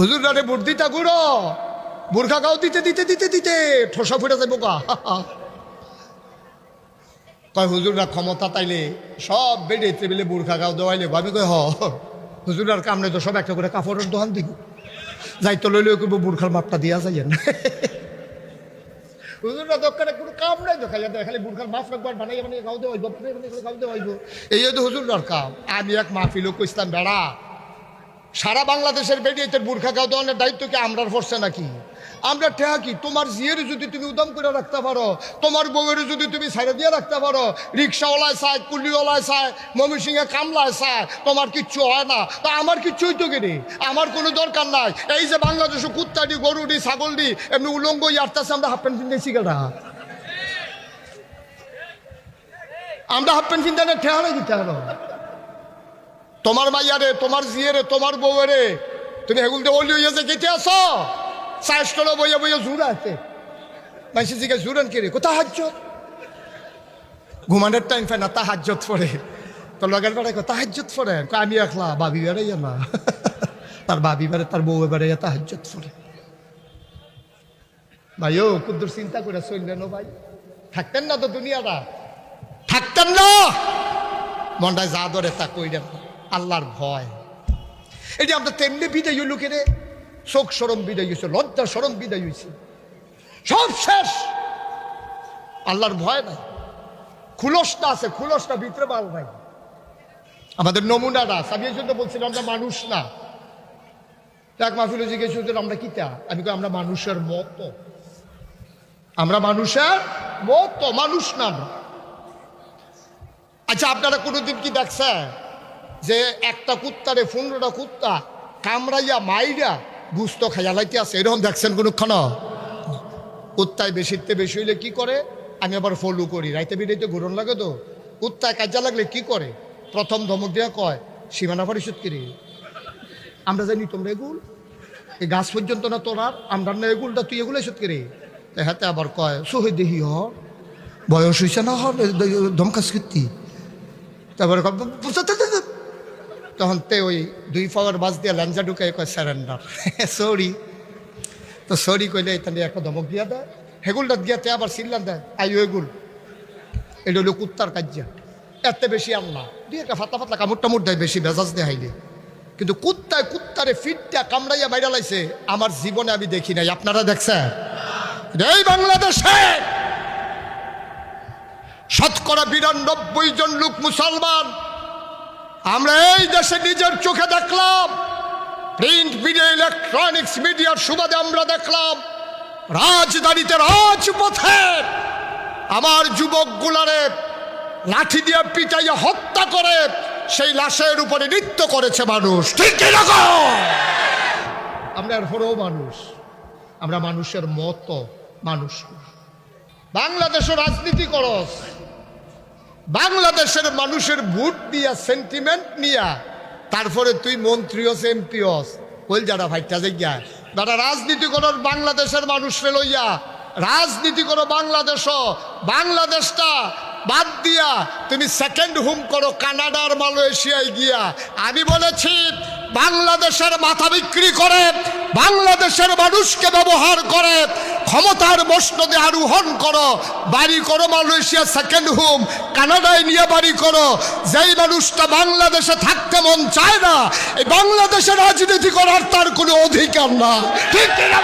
হুজুর রারে বুট দিতা গুড়ো। বুর্খা গাও দিতে দিতে দিতে দিতে, ঠোসা ফুটে যাব গা। কয়, হুজুররা ক্ষমতা তাইলে সব বেডে টেবিলে বুর্খা গাও দেওয়াইলে ভাবি কয়, হ হুজুরার কামড়ে তো সব একটা করে কাপড়ের দোকান দিব। যাইতো লইলে করব বুর্খার মাপটা দিয়া যাইয়েন। হুজুররা দোকানে কোনো কাম নাই দেখা যায় খালি বুর্খার মাফ একবার বানাই বানিয়ে গাও দেওয়া গাও দেওয়া এই তো হুজুররার কাম। আমি এক মাহফিলও কইতাম বেড়া সারা বাংলাদেশের বেরিয়েছে বুর্খা দেওয়ানোর দায়িত্ব কি আমরার ফরছে নাকি? আমরা ঠেহা কি? তোমার জিয়ের যদি তুমি উদম করে রাখতে পারো, তোমার বউয়ের যদি তুমি সাইডে দিয়ে রাখতে পারো, রিক্সাওয়ালায় চায়, কুলিওয়ালায় চায়, ময়মনসিংহে কামলায় চায়, তোমার কিচ্ছু হয় না। তা আমার কিচ্ছু হইতো কেনে আমার কোনো দরকার নাই। এই যে বাংলাদেশে কুত্তাডি, গরুডি, ছাগলডি, এমনি উলঙ্গ ইয়ারতাছে আমরা হাফ প্যান্ট কিনতেছি কেটা আমরা হাফ প্যান্ট কিনতে ঠেহা দিতে হলো তোমার মাইয়ারে, তোমার জিয়েরে তোমার বউরে তুমি হেগুল দিয়ে অলি হইয়া যে কেটে আসো চাষটলো বইয়া বইয়া জুড় আছে। মাইসি জিকে জুড়েন কে রে কোথা হাজ্জত ঘুমানোর টাইম পায় না, তা হাজ্জত পড়ে তো লগের বেড়ায় কোথা হাজ্জত পড়ে আমি একলা, বাবি বেড়াইয়া না। তার বাবি বেড়ে তার বউ বেড়াইয়া তা হাজ্জত পড়ে ভাই, ও কুদ্দুর চিন্তা করে চললেন ভাই। থাকতেন না তো দুনিয়াটা। থাকতেন না! মনটায় যা ধরে তা কইলেন আল্লাহর ভয়। এটি আমরা তেমনি বিদায় হইল কেনে? শোক সরম বিদায় হয়েছে লজ্জা সরম বিদায় হয়েছে সব শেষ। আল্লাহর ভয় নাই। খুলসটা আছে, খুলসটা ভিতরে মাল নাই। আমাদের নমুনাটা আমি এই জন্য বলছিলাম, আমরা মানুষ না। এক মাহফিল জিজ্ঞেস করছেন আমরা কিতা আমি আমরা মানুষের মতো। আমরা মানুষের মতো, মানুষ না আচ্ছা আপনারা কোনোদিন কি দেখছেন? যে একটা কুত্তারে পনেরোটা কুত্তা কামড়াইয়া মাইরা গুস্ত খাইয়া লাইতে আছে এরকম দেখছেন কোনোক্ষণ কুত্তায় বেশিতে বেশি হইলে কি করে আমি আবার ফলো করি রাইতে বিরাইতে ঘুরন লাগে তো কুত্তায় কাজা লাগলে কি করে প্রথম ধমক দিয়া কয় সীমানা পরিশোধ করি আমরা জানি তোমরা এগুল এই গাছ পর্যন্ত না তোরার আমরা না এগুলটা তুই এগুলো এসত করি হাতে আবার কয় সোহে দেহি হ বয়স হয়েছে না হর ধমকাস কীর্তি তারপরে তখন তে ওই দুই পাওয়ার বাস দিয়ে ল্যাঞ্জা ঢুকে কয় স্যারেন্ডার সরি তো সরি কইলে তাহলে একটা ধমক দিয়া দেয়। হেগুলটা দিয়া তে আবার সিল্লান দেয় আইও এগুল এটা হলো কুত্তার কাজ্যা, এত বেশি না দুই একটা ফাতা ফাতলা কামড় টামড় দেয়, বেশি বেজাজ দেখাইলে কিন্তু কুত্তায় কুত্তারে ফিটটা কামড়াইয়া বাইরা লাইছে, আমার জীবনে আমি দেখি নাই। আপনারা দেখছেন? এই বাংলাদেশে শতকরা বিরানব্বই জন লোক মুসলমান আমরা এই দেশে নিজের চোখে দেখলাম। প্রিন্ট মিডিয়া ইলেকট্রনিক্স মিডিয়ার সুবাদে আমরা দেখলাম, রাজধানীতে রাজপথে আমার যুবকগুলারে লাঠি দিয়ে পিটাইয়া হত্যা করে, সেই লাশের উপরে নৃত্য করেছে মানুষ। ঠিক এরকম আমরা এরপরেও মানুষ। আমরা মানুষের মতো মানুষ না। বাংলাদেশও রাজনীতি করস। বাংলাদেশের মানুষের ভোট দিয়া সেন্টিমেন্ট নিয়া, তারপরে তুই মন্ত্রী হস এমপি হস। কইল যারা ভাইটা গিয়া দাদা রাজনীতি করার বাংলাদেশের মানুষরে লইয়া, রাজনীতি করো বাংলাদেশ, বাংলাদেশটা বাদ দিয়া, তুমি সেকেন্ড হোম করো কানাডার মালয়েশিয়ায় গিয়া। আমি বলেছি বাংলাদেশের মাথা বিক্রি করে, বাংলাদেশের মানুষকে ব্যবহার করে, ক্ষমতার মসনদে আরোহণ করো, বাড়ি করো মালয়েশিয়া সেকেন্ড হোম কানাডায় নিয়ে বাড়ি করো, যেই মানুষটা বাংলাদেশে থাকতে মন চায় না, এই বাংলাদেশে রাজনীতি করার তার কোনো অধিকার না ঠিক কিনা?